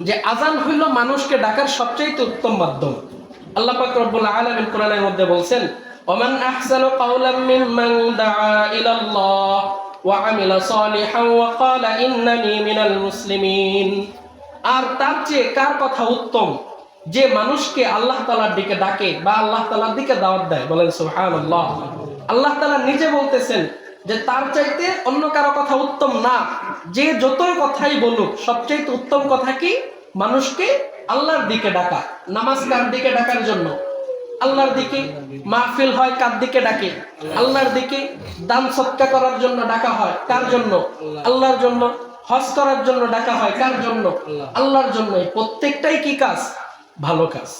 যে আজান হইল মানুষকে ডাকার সবচেয়ে উত্তম মাধ্যম। আল্লাহ পাক রব্বুল আলামিন কোরআনের মধ্যে বলছেন, ওমান আহসানু কাওলাম মিম্মান দাআ ইলাল্লাহ ওয়া আমিলা সালিহান ওয়া ক্বালা ইন্নানি মিনাল মুসলিমিন। আর তার চেয়ে কার কথা উত্তম? যে মানুষকে আল্লাহ তালার দিকে ডাকে বা আল্লাহ তালার দিকে দাওয়াত দেয়। বলেন সুবহানাল্লাহ। আল্লাহ তাআলা নিজে বলতেছেন যে তার চাইতে অন্য কারও কথা উত্তম না। যে যতই কথাই বলুক সবচেয়ে উত্তম কথা কি? মানুষকে আল্লাহর দিকে ডাকা। নামাজ কার দিকে ডাকার জন্য? আল্লাহর দিকে। মাহফিল হয় কার দিকে ডাকে? আল্লাহর দিকে। দান সৎকা করার জন্য ডাকা হয় কার জন্য? আল্লাহর জন্য। হজ করার জন্য ডাকা হয় কার জন্য? আল্লাহর জন্য। প্রত্যেকটাই কি কাজ? ভালো কাজ।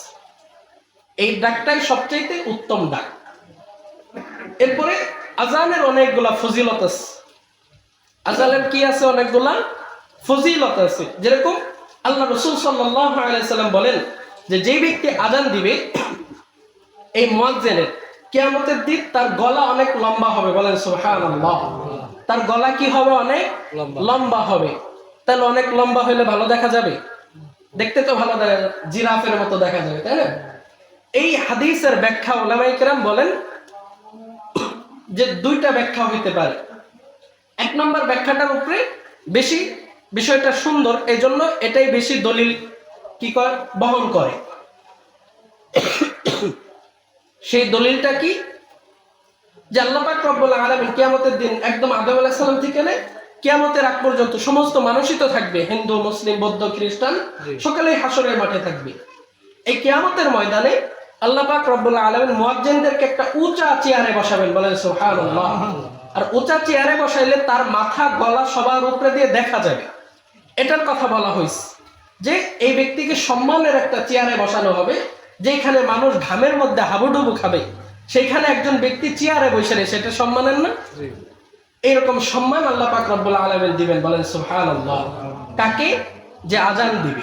এই ডাকটাই সবচাইতে উত্তম ডাক। এরপরে আজানের অনেকগুলা ফজিলত আছে। আজানের কি আছে অনেকগুলা? ফজিলত আছে। যেরকম আল্লাহ রসুল সাল্লাম বলেন যে যে ব্যক্তি আজান দিবে এই মোয়াজ্জেনের কেয়ামতের দিক তার গলা অনেক লম্বা হবে। বলেন তার গলা কি হবে অনেক? লম্বা। হবে। তাহলে অনেক লম্বা হলে ভালো দেখা যাবে? দেখতে তো ভালো দেখা যাবে জিরাফের মতো দেখা যাবে তাই না? এই হাদিসের ব্যাখ্যা ওলামাই কেরাম বলেন যে দুইটা ব্যাখ্যা হইতে পারে। এক নম্বর ব্যাখ্যাটার উপরে বেশি বিষয়টা সুন্দর এই জন্য এটাই বেশি দলিল কি করে বহন করে। সেই দলিলটা কি? যে আল্লাহ পাক রব্বুল আলামিন কিয়ামতের দিন একদম আদম আলাইহিস সালাম থেকে নে কিয়ামতের আগ পর্যন্ত সমস্ত মানুষই তো থাকবে হিন্দু মুসলিম বৌদ্ধ খ্রিস্টান। সকলেই হাসরের মাঠে থাকবে। এই কিয়ামতের ময়দানে আল্লাহ পাক রব্বুল আলামিন মুয়াজ্জিনদেরকে একটা উঁচা চেয়ারে বসাবেন বলেন সুবহানাল্লাহ। আর উঁচা চেয়ারে বসাইলে তার মাথা গলা সবার উপরে দিয়ে দেখা যাবে। এটার কথা বলা হয়েছে যে এই ব্যক্তিকে সম্মানের একটা চেয়ারে বসানো হবে যেখানে মানুষ ঘামের মধ্যে হাবুডুবু খাবে। সেইখানে একজন ব্যক্তি চেয়ারে বসে নেই সেটা সম্মানের না? জি। এইরকম সম্মান আল্লাহ পাক রব্বুল আলামিন দিবেন বলেন সুবহানাল্লাহ। কাকে? যে আজান দিবে।